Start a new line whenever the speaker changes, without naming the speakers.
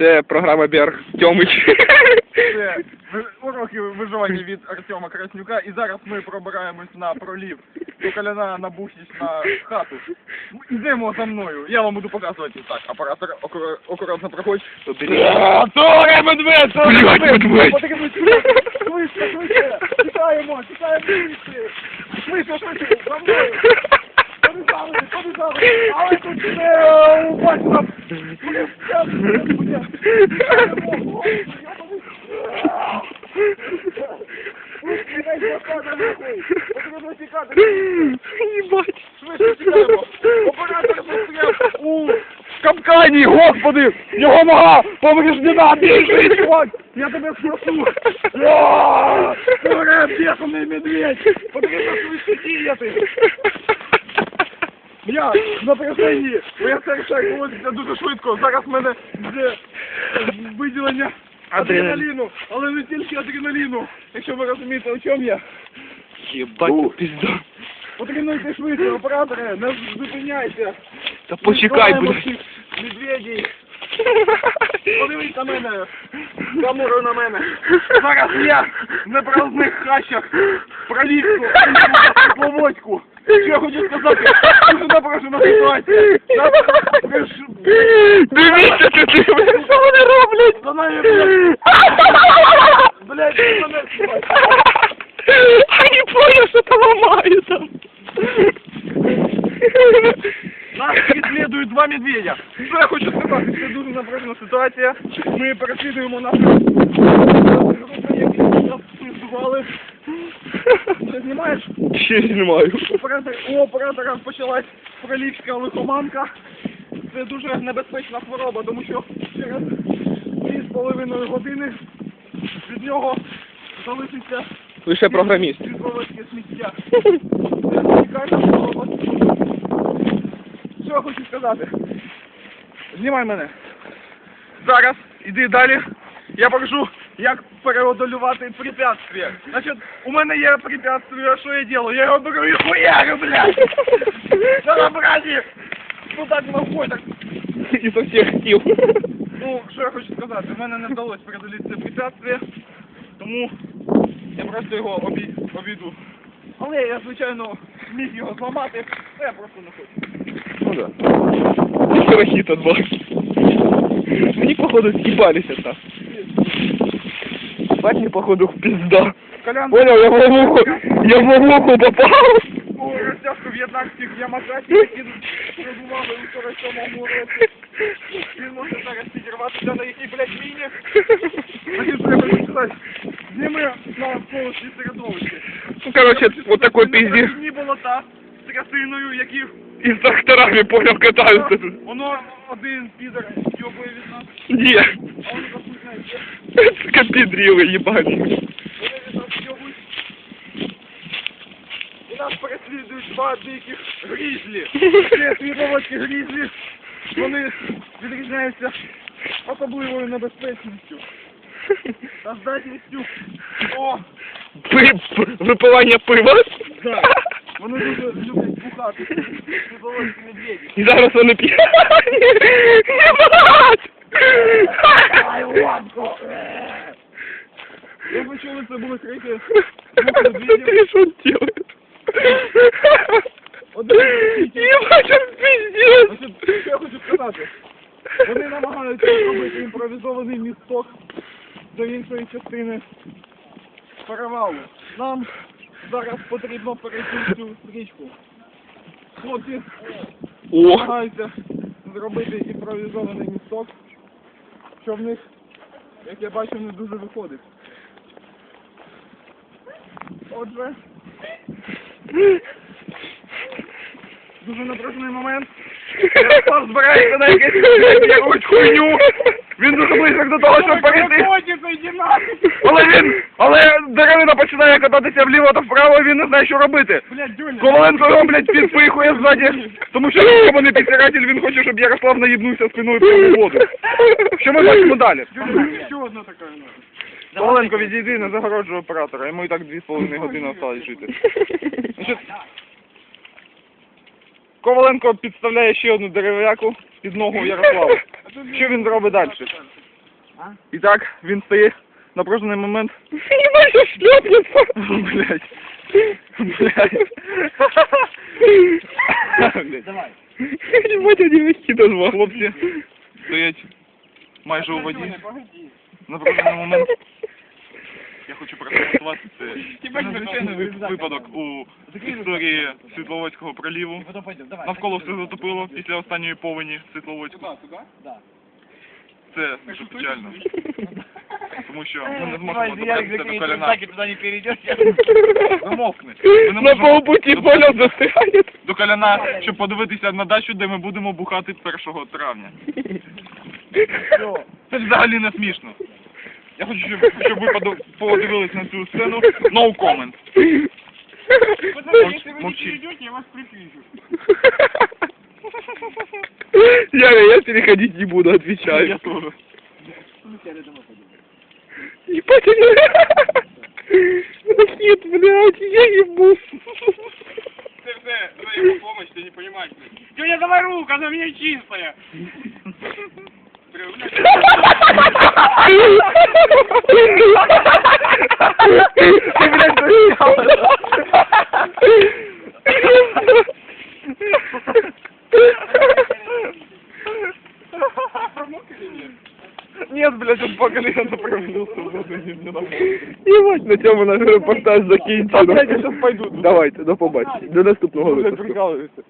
Це програма Берг Тьомич.
Це уроки виживання від Артема Краснюка. І зараз ми пробираємось на пролів Коляна на Бухніч на хату. Йдемо за мною. Я вам буду показувати. Так, оператор акура- акуратно проходь.
Торе, медведь! Блять, медведь!
Швидше, швидше. Тікаємо, тікаємо швидше. Швидше, швидше, за мною. Побіжали, побіжали. Але тут не упасть нам. Блін, я- блін. Тікаємо. Господи, я побіг. Швидше, дай блокада нахуй. Потрібно тікати.
Єбать.
Швидше тікаємо. Оператор застряв у
В капкані, господи! Його нога повреждена, біжи, чувак!
Я тебе спасу! Ааа! Дуре, бешений медведь! Потрібно швидше діяти! Я в напряженні! Моя серце колотиться дуже швидко! Зараз в мене йде виділення адреналіну, але не тільки адреналіну! Якщо ви розумієте, о чому я.
Єбать, пізда.
Потрібно йти швидше, оператори, не зупиняйся!
Та почекай, блядь.
всіх Медведей! Подивись на мене! Камеру на мене! Зараз я в непролазних хащах пролізку Словодьку! Що я хочу сказати? Дуже напружена ситуація! Зараз приш-
Дивіться, що ти, що вони роблять?
За нами, блядь, блядь, ти мене сюди.
А не понял, що там ламає там.
Нас переслідують два медведя. Що я хочу сказати? Це дуже напружена ситуація. Ми переслідуємо нашу групу, які Ти знімаєш?
Ще знімаю.
Оператор, у оператора почалась пролівська лихоманка. Це дуже небезпечна хвороба, тому що через дві з половиною години від нього залишиться
Лише програміст.
підволочке сміття. Це унікальна хвороба. Що я хочу сказати? Знімай мене. Зараз іди далі. Я покажу, як переодолювати препятствия. Значить, у мене є препятствия, що я делаю? Я його беру і хуярю, блядь! На! Ну так ногой, так.
І со всіх сил.
Ну, що я хочу сказати, в мене не вдалося преодоліти це препятствие, тому я просто його обі... обійду. Але я, звичайно, зміг його зламати, але я просто не хочу.
Ну да. Рахіт от вас. Мені, походу, съебалися там. Мне, походу, пизда.
Колян,
Понял, я в ловуху, я в ловуху попал.
у розтяжку в'єтнамських ямасакі, які продували у 47-му році. Він може зараз підірватися на якій, блядь, міні. Я хочу сказати, зніми на навколишнє середовище.
Ну, короче, вот такой пизди.
Ні болота з трясиною, які
И с тракторами, понял, катаются тут.
Воно один підер йобує від нас,
Не.
а вони запутняються.
Ебать.
Вони від нас переслідують два диких грізлі. Це світловодські грізлі. Вони відрізняються особливою небезпечністю та здатністю. О,
Пи- Випивання пива.
да. Вони дуже люблять бухати. Світловодські медведі.
І зараз вони п'ють. Єбать!
Це були крики
Смотри, что он делает. Ебать, он пиздец.
Що я хочу сказати? Вони намагаються зробити імпровізований місток до іншої частини перевалу. Нам зараз потрібно перейти цю стрічку. Хлопці намагаються зробити імпровізований місток, що в них, як я бачу, не дуже виходить. Отже, дуже напружений момент. Ярослав збирається на якусь хуйню. Він дуже близько до того, щоб перейти. Але він, але деревина починає кататися вліво та вправо, він не знає, що робити. Коваленко його, блядь, підпихує ззаді, тому що він не підсиратель, він хоче, щоб Ярослав наїбнувся спиною прямо в воду. Що ми бачимо далі?
Ще одна така.
Коваленко, відійди, не загороджуй оператора, йому і так дві з половиною години осталось жити. Значить, Коваленко підставляє ще одну дерев'яку під ногу Ярославу. Що він зробить далі? І так, він стає напружений момент. Блять. Блять.
Давай.
Ебать, один мягкий даже
Хлопці стоять майже у воді. Напружений момент. Хочу прокоментувати це. Випадок у історії Світловодського проліву. Навколо все затопило після останньої повені Світловодську. Це дуже печально. Тому що ми не зможемо добратися до коляна. Замовкни. Ми не
На
можемо
полпути полет застрянет.
до коляна, щоб подивитися на дачу, де ми будемо бухати 1 травня. Це взагалі не смішно. Я хочу, щоб, ви подивились на цю сцену. No comment.
Подожди, если вы не
Молчи.
перейдете, я вас припишу.
Я, я переходить не буду, отвечаю.
Я тоже.
Ебать, они... Нет, блядь, я ебу.
Все за його помощь, ти не розумієш.
Тёня, давай руку, она у меня чистая.
Ты, блядь,
Нет, блядь, он по колено провалился в воду, не мне нормально.
Ебать, на цьому наш репортаж закінчено.
Та, блядь, я щас пойду.
Давайте, до побачення. До наступного
Блядь,
випуску.
прикалуєшся.